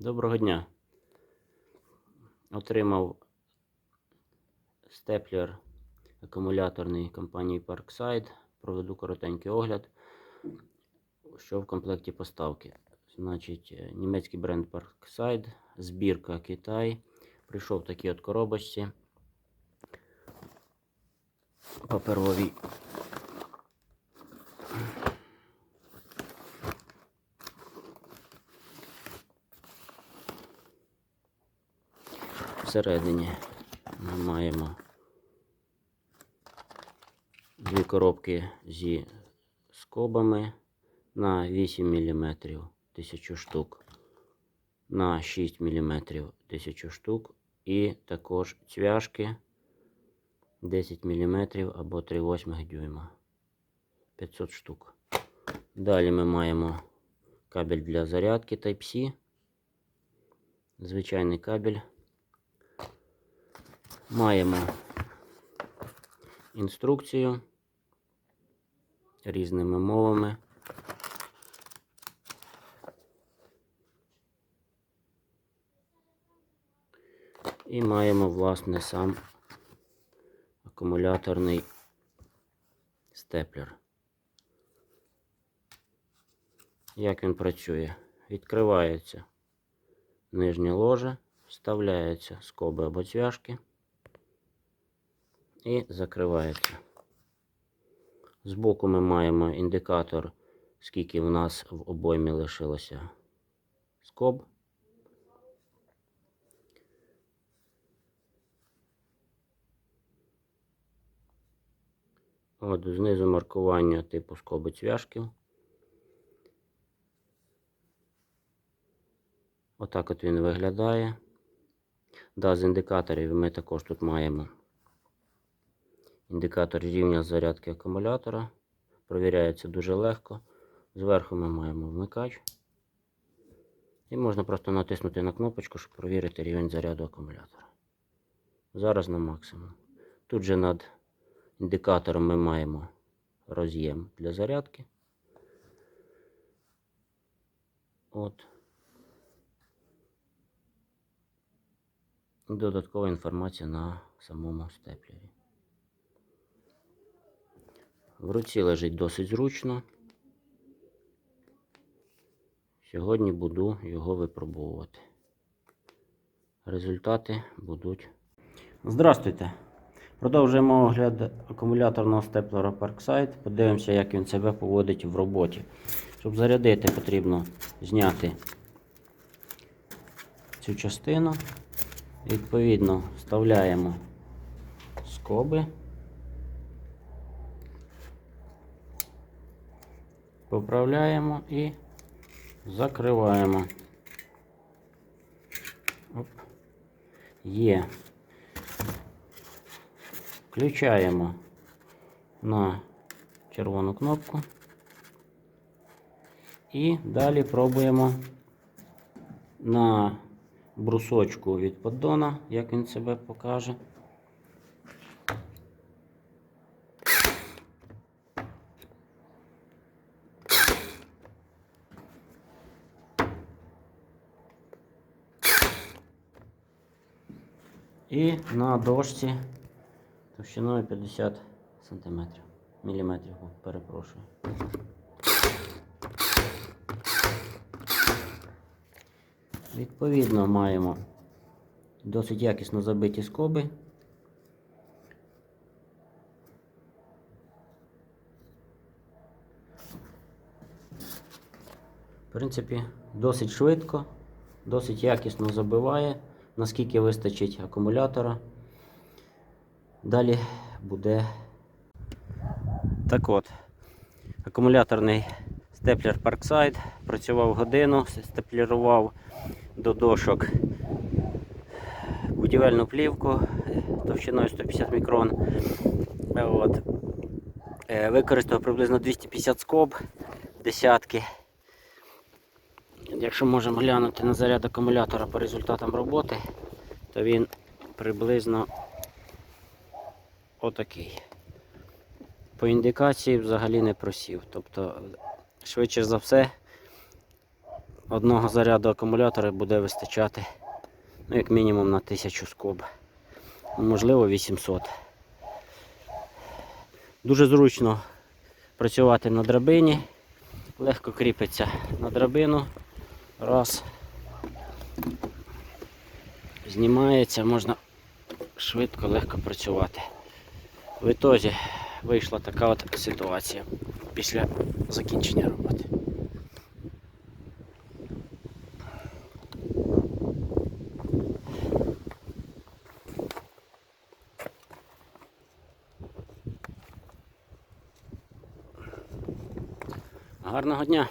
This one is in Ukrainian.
Доброго дня. Отримав степлер акумуляторний компанії Parkside. Проведу коротенький огляд, що в комплекті поставки. Значить, е, німецький бренд Parkside, збірка Китай. Прийшов в такій от коробочці. Паперовій. Всередині ми маємо дві коробки зі скобами на 8 мм 1000 штук, на 6 мм 1000 штук і також цвяшки 10 мм або 3,8 дюйма 500 штук. Далі ми маємо кабель для зарядки Type-C, звичайний кабель. Маємо інструкцію різними мовами. І маємо, власне, сам акумуляторний степлер. Як він працює? Відкривається нижнє ложе, вставляється скоби або цвяшки і закривається. Збоку ми маємо індикатор, скільки в нас в обоймі лишилося скоб. От знизу маркування типу скоби цвяшків. Отак от він виглядає. Да, з індикаторів ми також тут маємо індикатор рівня зарядки акумулятора. Провіряється дуже легко. Зверху ми маємо вмикач. І можна просто натиснути на кнопочку, щоб провірити рівень заряду акумулятора. Зараз на максимум. Тут же над індикатором ми маємо роз'єм для зарядки. От. Додаткова інформація на самому степлері. В руці лежить досить зручно. Сьогодні буду його випробовувати. Результати будуть. Здравствуйте! Продовжуємо огляд акумуляторного степлера Parkside. Подивимося, як він себе поводить в роботі. Щоб зарядити, потрібно зняти цю частину. Відповідно, вставляємо скоби. Поправляємо і закриваємо. Оп. Є. Включаємо на червону кнопку. І далі пробуємо на брусочку від поддона, як він себе покаже. І на дошці товщиною 50 см. Міліметрів, перепрошую. Відповідно, маємо досить якісно забиті скоби. В принципі, досить швидко, досить якісно забиває, наскільки вистачить акумулятора. Далі буде. Так от, акумуляторний степлер Parkside працював годину, степлерував до дошок будівельну плівку товщиною 150 мікрон. От. Е, Використав приблизно 250 скоб, десятки. Якщо можемо глянути на заряд акумулятора по результатам роботи, то він приблизно отакий. По індикації взагалі не просів. Тобто, швидше за все, одного заряду акумулятора буде вистачати ну, як мінімум на 1000 скоб. Можливо 800. Дуже зручно працювати на драбині. Легко кріпиться на драбину. Раз. Знімається, можна швидко, легко працювати. В ітозі вийшла така от ситуація після закінчення роботи. Гарного дня!